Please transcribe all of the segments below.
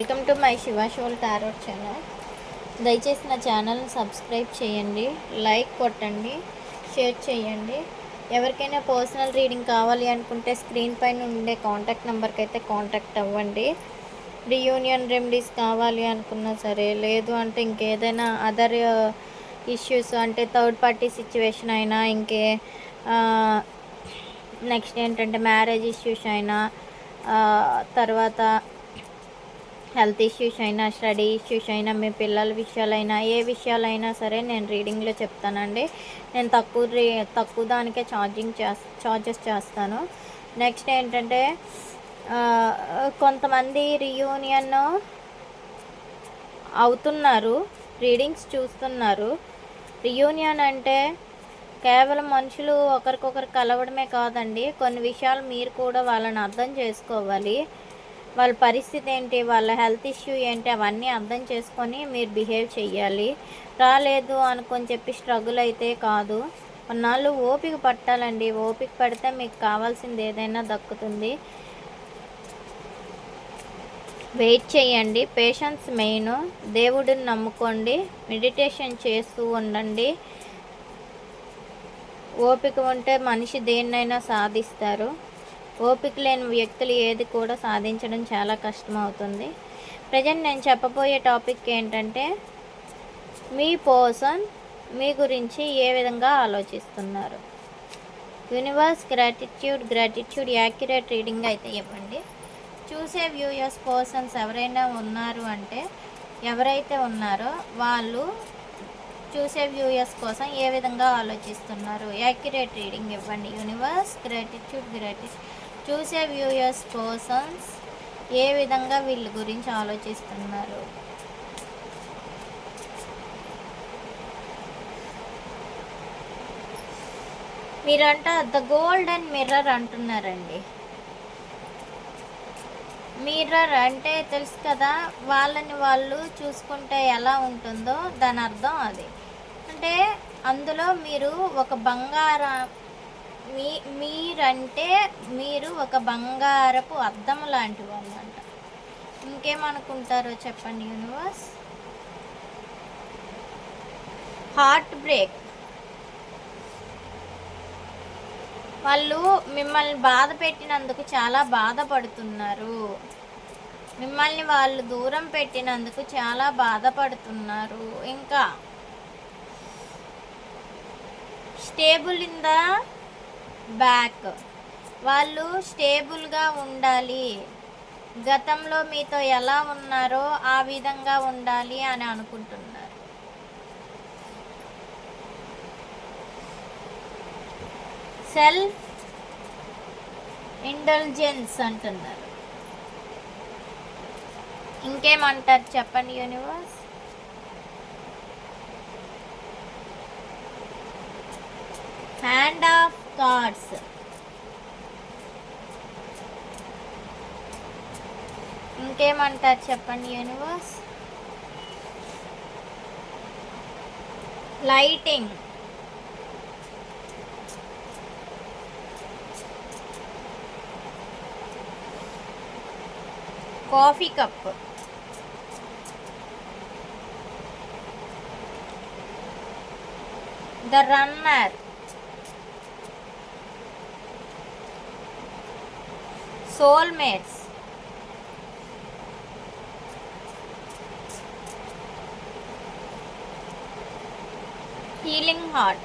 Welcome to my Shivasoul tarot channel దయచేసి నా ఛానల్ని సబ్స్క్రైబ్ చేయండి లైక్ కొట్టండి షేర్ చేయండి. ఎవరికైనా పర్సనల్ రీడింగ్ కావాలి అనుకుంటే స్క్రీన్ పైన ఉండే కాంటాక్ట్ నెంబర్కి అయితే కాంటాక్ట్ అవ్వండి. రియూనియన్ రెమెడీస్ కావాలి అనుకున్నా సరే లేదు అంటే ఇంకేదైనా అదర్ ఇష్యూస్ uh, అంటే థర్డ్ పార్టీ సిచ్యువేషన్ అయినా ఇంకే uh, నెక్స్ట్ ఏంటంటే మ్యారేజ్ ఇష్యూస్ అయినా uh, తర్వాత హెల్త్ ఇష్యూస్ అయినా స్టడీ ఇష్యూస్ అయినా మీ పిల్లల విషయాలైనా ఏ విషయాలైనా సరే నేను రీడింగ్లో చెప్తానండి. నేను తక్కువ రీ తక్కువ దానికే ఛార్జింగ్ చేస్ ఛార్జెస్ చేస్తాను. నెక్స్ట్ ఏంటంటే కొంతమంది రియూనియన్ అవుతున్నారు రీడింగ్స్ చూస్తున్నారు. రియూనియన్ అంటే కేవలం మనుషులు ఒకరికొకరు కలవడమే కాదండి. కొన్ని విషయాలు మీరు కూడా వాళ్ళని అర్థం చేసుకోవాలి. వాళ్ళ పరిస్థితి ఏంటి వాళ్ళ హెల్త్ ఇష్యూ ఏంటి అవన్నీ అర్థం చేసుకొని మీరు బిహేవ్ చెయ్యాలి. రాలేదు అనుకొని చెప్పి స్ట్రగుల్ అయితే కాదు. కొన్నాళ్ళు ఓపిక పట్టాలండి. ఓపిక పడితే మీకు కావాల్సింది ఏదైనా దక్కుతుంది. వెయిట్ చేయండి పేషెన్స్ మెయిన్. దేవుడిని నమ్ముకోండి. మెడిటేషన్ చేస్తూ ఉండండి. ఓపిక ఉంటే మనిషి దేన్నైనా సాధిస్తారు. ఓపిక లేని వ్యక్తులు ఏది కూడా సాధించడం చాలా కష్టం అవుతుంది ప్రజెంట్ నేను చెప్పబోయే టాపిక్ ఏంటంటే మీ పర్సన్ మీ గురించి ఏ విధంగా ఆలోచిస్తున్నారు? Universe gratitude gratitude accurate reading అయితే ఇవ్వండి. చూసే వ్యూయర్స్ పర్సన్స్ ఎవరైనా ఉన్నారు అంటే ఎవరైతే ఉన్నారో వాళ్ళు చూసే వ్యూయర్స్ కోసం ఏ విధంగా ఆలోచిస్తున్నారు? యాక్యురేట్ రీడింగ్ ఇవ్వండి. Universe gratitude gratitude. చూసే వ్యూయర్స్ పర్సన్స్ ఏ విధంగా వీళ్ళ గురించి ఆలోచిస్తున్నారు? మీరంట ద గోల్డెన్ మిర్రర్ అంటున్నారండి. మిర్రర్ అంటే తెలుసు కదా వాళ్ళని వాళ్ళు చూసుకుంటే ఎలా ఉంటుందో దాని అర్థం అది. అంటే అందులో మీరు ఒక బంగారం మీ మీరంటే మీరు ఒక బంగారపు అద్దం లాంటి వాళ్ళు అంట ఇంకేమనుకుంటారో చెప్పండి యూనివర్స్? Heart break. వాళ్ళు మిమ్మల్ని బాధ పెట్టినందుకు చాలా బాధపడుతున్నారు. మిమ్మల్ని వాళ్ళు దూరం పెట్టినందుకు చాలా బాధపడుతున్నారు. ఇంకా స్టేబుల్ ఇందా బ్యాక్. వాళ్ళు స్టేబుల్గా ఉండాలి. గతంలో మీతో ఎలా ఉన్నారో ఆ విధంగా ఉండాలి అని అనుకుంటున్నారు. సెల్ఫ్ ఇంటెలిజెన్స్ అంటున్నారు. ఇంకేమంటారు చెప్పండి యూనివర్స్? Hand of cards. ఇంకేమంటారు చెప్పండి universe? Lightning. Coffee cup the runner. Soulmates. Healing heart.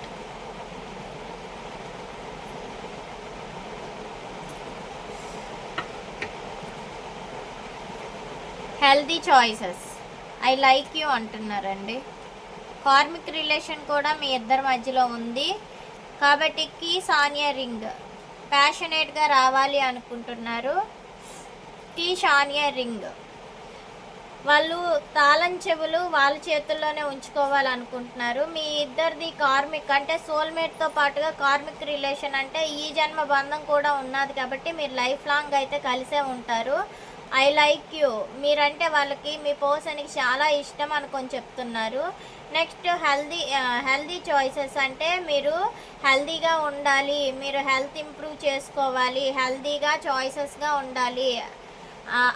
Healthy choices. I like you అంటున్నారండి. కార్మిక్ రిలేషన్ కూడా మీ ఇద్దరి మధ్యలో ఉంది. కాబట్టి కీ సానియా రింగ్. ప్యాషనేట్గా రావాలి అనుకుంటున్నారు. కీ సానియా రింగ్. వాళ్ళు తాళం చెవులు వాళ్ళ చేతుల్లోనే ఉంచుకోవాలనుకుంటున్నారు. మీ ఇద్దరిది కార్మిక్ అంటే సోల్మేట్తో పాటుగా కార్మిక్ రిలేషన్ అంటే ఈ జన్మ బంధం కూడా ఉన్నది కాబట్టి మీరు లైఫ్ లాంగ్ అయితే కలిసే ఉంటారు. I like you. మీరంటే వాళ్ళకి మీ పర్సన్కి చాలా ఇష్టం అనుకొని చెప్తున్నారు. నెక్స్ట్ హెల్దీ హెల్దీ చాయిసెస్ అంటే మీరు హెల్దీగా ఉండాలి మీరు హెల్త్ ఇంప్రూవ్ చేసుకోవాలి హెల్దీగా చాయిసెస్గా ఉండాలి.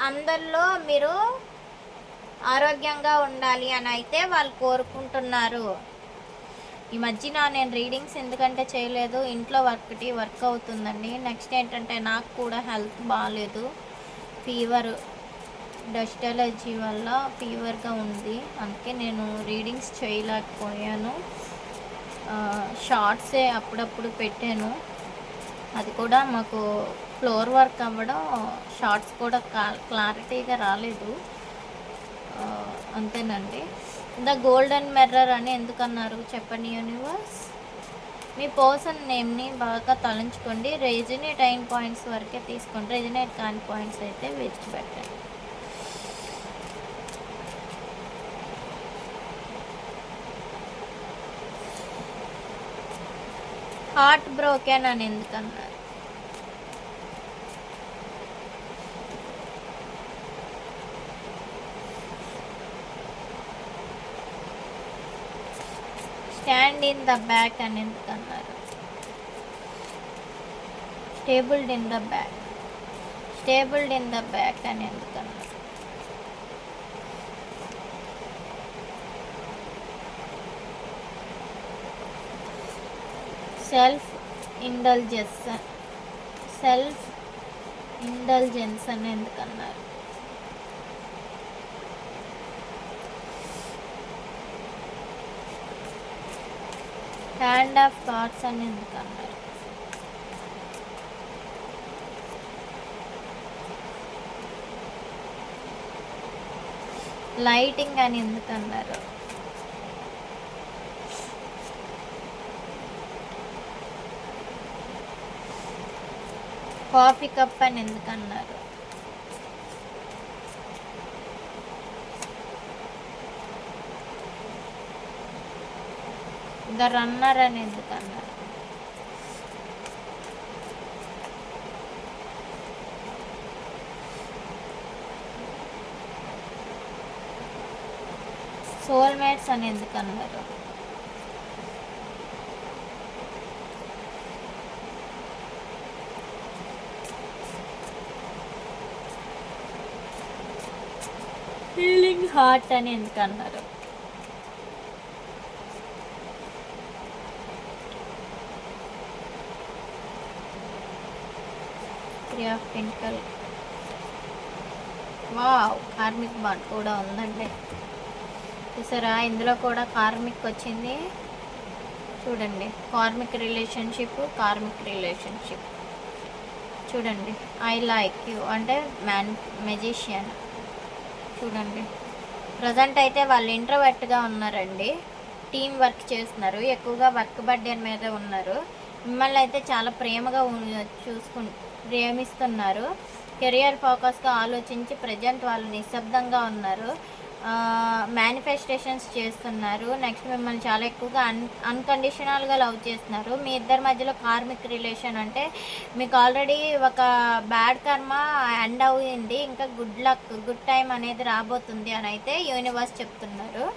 అందరిలో మీరు ఆరోగ్యంగా ఉండాలి అని అయితే వాళ్ళు కోరుకుంటున్నారు. ఈ మధ్యన నేను రీడింగ్స్ ఎందుకంటే చేయలేదు ఇంట్లో వర్క్టి వర్క్ అవుతుందండి. నెక్స్ట్ ఏంటంటే నాకు కూడా హెల్త్ బాగాలేదు ఫీవర్ డస్ట్ ఎలర్జీ వల్ల ఫీవర్గా ఉంది. అందుకే నేను రీడింగ్స్ చేయలేకపోయాను. షార్ట్సే అప్పుడప్పుడు పెట్టాను. అది కూడా మాకు ఫ్లోర్ వర్క్ అవ్వడం షార్ట్స్ కూడా క్లారిటీగా రాలేదు. అంతేనండి. ద గోల్డెన్ మిర్రర్ అని ఎందుకన్నారు? చెప్పండి యూనివర్స్. మీ పర్సన్ నేమ్ని బాగా తలంచుకోండి. రెజినేట్ అయిన పాయింట్స్ వరకే తీసుకోండి. రెజినేట్ కాని పాయింట్స్ అయితే విడిచిపెట్టండి హార్ట్ బ్రోకెన్ అని ఎందుకన్నారు? స్టాండ్ ఇన్ ద బ్యాక్ అని ఎందుకన్నారు stabbed in the back stabbed in the back అని ఎందుకు అన్నారు సెల్ఫ్ ఇండల్జెన్స్ సెల్ఫ్ ఇండల్జెన్స్ అని ఎందుకన్నారు హ్యాండ్ ఆఫ్ థాట్స్ అని ఎందుకు అన్నారు లైటింగ్ అని ఎందుకు అన్నారు కాఫీ కప్ అని ఎందుకు అన్నారు ద రన్నర్ అని ఎందుకు అన్నారు సోల్మేట్స్ అని ఎందుకు అన్నారు ఫీలింగ్ హార్ట్ అని ఎందుకన్నారు? Three of pentacles wow karmic bot కూడా ఉందండి. చూసారా ఇందులో కూడా కార్మిక్ వచ్చింది. చూడండి కార్మిక్ రిలేషన్షిప్ కార్మిక్ రిలేషన్షిప్. చూడండి ఐ లైక్ యూ అంటే మ్యాన్ మెజిషియన్. చూడండి ప్రజెంట్ అయితే వాళ్ళు ఇంట్రోవర్ట్గా ఉన్నారండి. టీం వర్క్ చేస్తున్నారు ఎక్కువగా వర్క్ బర్డెన్ మీద ఉన్నారు. మిమ్మల్ని అయితే చాలా ప్రేమగా ఉన్- ప్రేమిస్తున్నారు. కెరియర్ ఫోకస్గా ఆలోచించి ప్రజెంట్ వాళ్ళు నిశ్శబ్దంగా ఉన్నారు. మేనిఫెస్టేషన్స్ చేస్తున్నారు. నెక్స్ట్ మిమ్మల్ని చాలా ఎక్కువగా అన్ అన్కండిషనల్గా లవ్ చేస్తున్నారు. మీ ఇద్దరి మధ్యలో కార్మిక్ రిలేషన్ అంటే మీకు ఆల్రెడీ ఒక బ్యాడ్ కర్మ ఎండ్ అయింది. ఇంకా గుడ్ లక్ గుడ్ టైం అనేది రాబోతుంది అని అయితే యూనివర్స్ చెప్తున్నారు.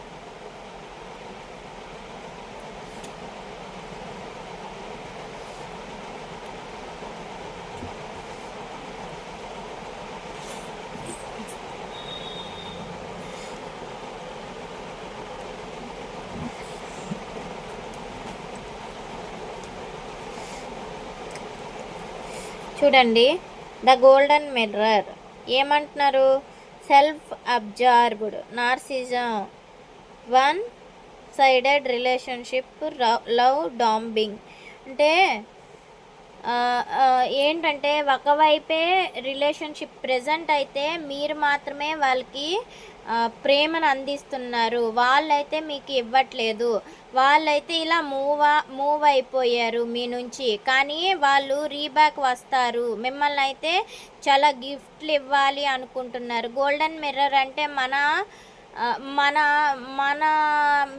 చూడండి. The golden mirror. ఏమంటున్నారు? Self absorbed. Narcissism. One sided relationship love bombing. అంటే ఏంటంటే ఒకవైపే రిలేషన్షిప్ ప్రజెంట్ అయితే మీరు మాత్రమే వాళ్ళకి ప్రేమను అందిస్తున్నారు. వాళ్ళైతే మీకు ఇవ్వట్లేదు. వాళ్ళైతే ఇలా మూవ్ మూవ్ అయిపోయారు మీ నుంచి. కానీ వాళ్ళు రీబ్యాక్ వస్తారు. మిమ్మల్ని అయితే చాలా గిఫ్ట్లు ఇవ్వాలి అనుకుంటున్నారు. గోల్డెన్ మిర్రర్ అంటే మన మన మన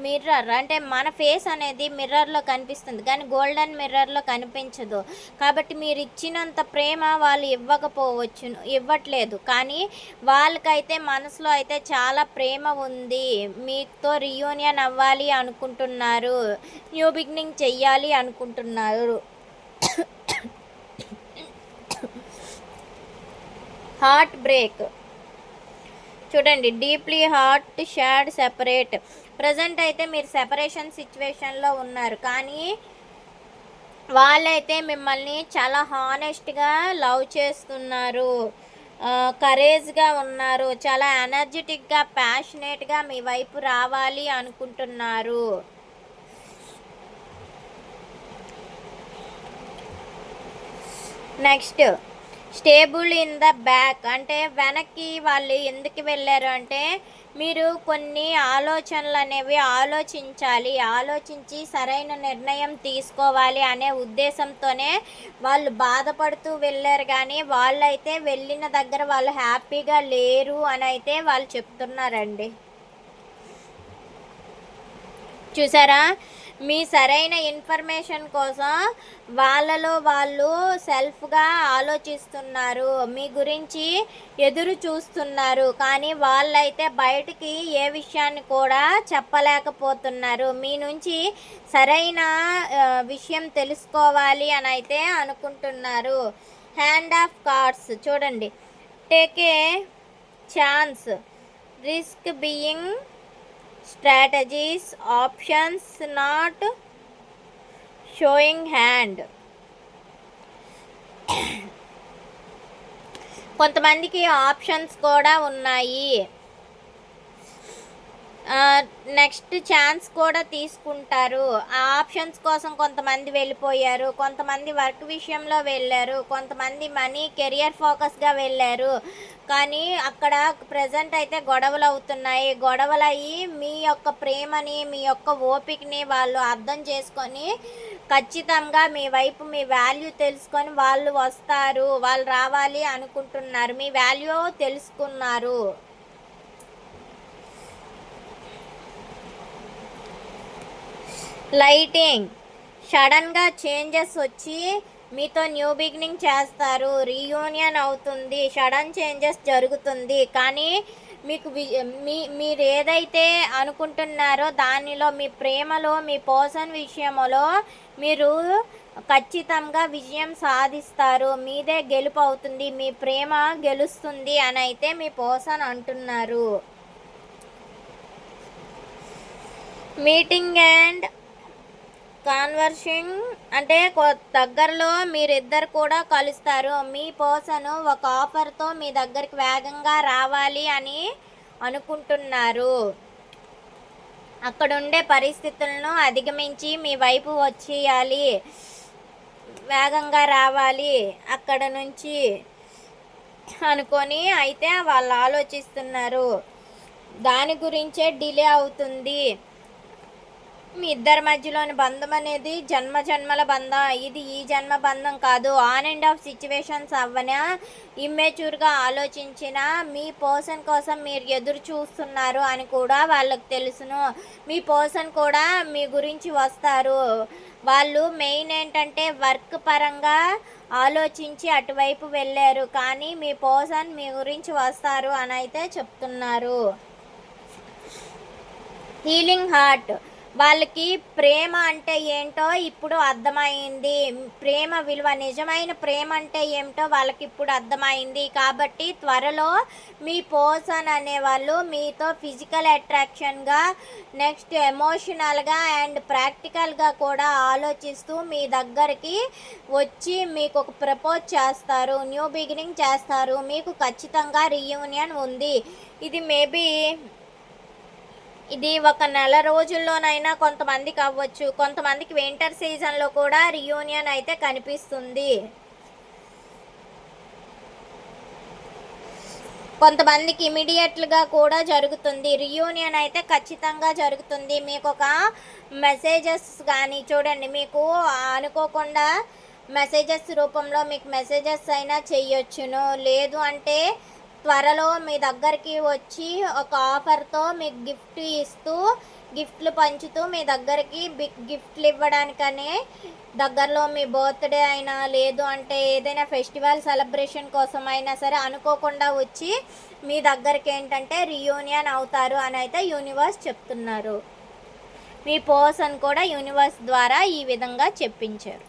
మిర్రర్ అంటే మన ఫేస్ అనేది మిర్రర్లో కనిపిస్తుంది. కానీ గోల్డెన్ మిర్రర్లో కనిపించదు. కాబట్టి మీరు ఇచ్చినంత ప్రేమ వాళ్ళు ఇవ్వకపోవచ్చు ఇవ్వట్లేదు. కానీ వాళ్ళకైతే మనసులో అయితే చాలా ప్రేమ ఉంది. మీతో రియూనియన్ అవ్వాలి అనుకుంటున్నారు. న్యూ బిగినింగ్ చెయ్యాలి అనుకుంటున్నారు. హార్ట్ బ్రేక్ చూడండి deeply heart shot separate. Present అయితే మీరు సెపరేషన్ సిచ్యువేషన్లో ఉన్నారు. కానీ వాళ్ళైతే మిమ్మల్ని చాలా హానెస్ట్గా లవ్ చేస్తున్నారు. కరేజ్గా ఉన్నారు. చాలా ఎనర్జెటిక్గా ప్యాషనేట్గా మీ వైపు రావాలి అనుకుంటున్నారు. Next stabbed in the back. అంటే వెనక్కి వాళ్ళు ఎందుకు వెళ్ళారు అంటే మీరు కొన్ని ఆలోచనలు అనేవి ఆలోచించాలి ఆలోచించి సరైన నిర్ణయం తీసుకోవాలి అనే ఉద్దేశంతోనే వాళ్ళు బాధపడుతూ వెళ్ళారు. కానీ వాళ్ళైతే వెళ్ళిన దగ్గర వాళ్ళు హ్యాపీగా లేరు అని అయితే వాళ్ళు చెప్తున్నారండి. చూసారా? మీ సరైన ఇన్ఫర్మేషన్ కోసం వాళ్ళలో వాళ్ళు సెల్ఫ్గా ఆలోచిస్తున్నారు మీ గురించి ఎదురు చూస్తున్నారు కానీ వాళ్ళైతే బయటికి ఏ విషయాన్ని కూడా చెప్పలేకపోతున్నారు. మీ నుంచి సరైన విషయం తెలుసుకోవాలి అని అయితే అనుకుంటున్నారు. హ్యాండ్ ఆఫ్ కార్డ్స్ చూడండి. Take a chance. Risk being strategies options not showing hand కొంతమందికి ఆప్షన్స్ కూడా ఉన్నాయి. నెక్స్ట్ ఛాన్స్ కూడా తీసుకుంటారు. ఆ ఆప్షన్స్ కోసం కొంతమంది వెళ్ళిపోయారు. కొంతమంది వర్క్ విషయంలో వెళ్ళారు. కొంతమంది మనీ కెరియర్ ఫోకస్గా వెళ్ళారు. కానీ అక్కడ ప్రజెంట్ అయితే గొడవలు అవుతున్నాయి. గొడవలు అయ్యి మీ యొక్క ప్రేమని మీ యొక్క ఓపికని వాళ్ళు అర్థం చేసుకొని ఖచ్చితంగా మీ వైపు మీ వాల్యూ తెలుసుకొని వాళ్ళు వస్తారు. వాళ్ళు రావాలి అనుకుంటున్నారు. మీ వాల్యూ తెలుసుకున్నారు. లైటింగ్. సడన్గా చేంజెస్ వచ్చి మీతో న్యూ బిగినింగ్ చేస్తారు. రీయూనియన్ అవుతుంది. సడన్ చేంజెస్ జరుగుతుంది. కానీ మీకు మీ మీరు ఏదైతే అనుకుంటున్నారో దానిలో మీ ప్రేమలో మీ పోషన్ విషయంలో మీరు ఖచ్చితంగా విజయం సాధిస్తారు. మీదే గెలుపు అవుతుంది. మీ ప్రేమ గెలుస్తుంది అని అయితే మీ పోషన్ అంటున్నారు. మీటింగ్ అండ్ కాన్వర్సింగ్ అంటే దగ్గరలో మీరిద్దరు కూడా కలుస్తారు. మీ పర్సన్ ఒక ఆఫర్తో మీ దగ్గరికి వేగంగా రావాలి అని అనుకుంటున్నారు. అక్కడుండే పరిస్థితులను అధిగమించి మీ వైపు వచ్చేయాలి. వేగంగా రావాలి అక్కడ నుంచి అనుకొని అయితే వాళ్ళు ఆలోచిస్తున్నారు. దాని గురించే డిలే అవుతుంది. మీ ఇద్దరి మధ్యలోని బంధం అనేది జన్మ జన్మల బంధం. ఇది ఈ జన్మ బంధం కాదు. ఆన్ అండ్ ఆఫ్ సిచ్యువేషన్స్ అవ్వన? ఇమ్మెచ్యూర్గా ఆలోచించిన మీ పర్సన్ కోసం మీరు ఎదురు చూస్తున్నారు అని కూడా వాళ్ళకి తెలుసును. మీ పర్సన్ కూడా మీ గురించి వస్తారు. వాళ్ళు మెయిన్ ఏంటంటే వర్క్ పరంగా ఆలోచించి అటువైపు వెళ్ళారు. కానీ మీ పర్సన్ మీ గురించి వస్తారు అని అయితే చెప్తున్నారు. హీలింగ్ హార్ట్ వాళ్ళకి ప్రేమ అంటే ఏంటో ఇప్పుడు అర్థమైంది. ప్రేమ విలువ నిజమైన ప్రేమ అంటే ఏమిటో వాళ్ళకి ఇప్పుడు అర్థమైంది. కాబట్టి త్వరలో మీ పోసన్ అనేవాళ్ళు మీతో ఫిజికల్ అట్రాక్షన్గా నెక్స్ట్ ఎమోషనల్గా అండ్ ప్రాక్టికల్గా కూడా ఆలోచిస్తూ మీ దగ్గరికి వచ్చి మీకు ఒక ప్రపోజ్ చేస్తారు. న్యూ బిగినింగ్ చేస్తారు. మీకు ఖచ్చితంగా రీయూనియన్ ఉంది. ఇది మేబీ ఇది ఒక నెల రోజుల్లోనైనా కొంతమందికి అవ్వచ్చు. కొంతమందికి వింటర్ సీజన్లో కూడా రియూనియన్ అయితే కనిపిస్తుంది. కొంతమందికి ఇమీడియట్గా కూడా జరుగుతుంది. రియూనియన్ అయితే ఖచ్చితంగా జరుగుతుంది. మీకు ఒక మెసేజెస్ కానీ చూడండి మీకు అనుకోకుండా మెసేజెస్ రూపంలో మీకు మెసేజెస్ అయినా చెయ్యొచ్చును. లేదు అంటే త్వరలో మీ దగ్గరికి వచ్చి ఒక ఆఫర్తో మీకు గిఫ్ట్ ఇస్తూ గిఫ్ట్లు పంచుతూ మీ దగ్గరికి బిగ్ గిఫ్ట్లు ఇవ్వడానికనే దగ్గరలో మీ బర్త్డే అయినా లేదు అంటే ఏదైనా ఫెస్టివల్ సెలబ్రేషన్ కోసం అయినా సరే అనుకోకుండా వచ్చి మీ దగ్గరికి ఏంటంటే రియూనియన్ అవుతారు అని అయితే యూనివర్స్ చెప్తున్నారు. మీ పర్సన్ కూడా యూనివర్స్ ద్వారా ఈ విధంగా చెప్పించారు.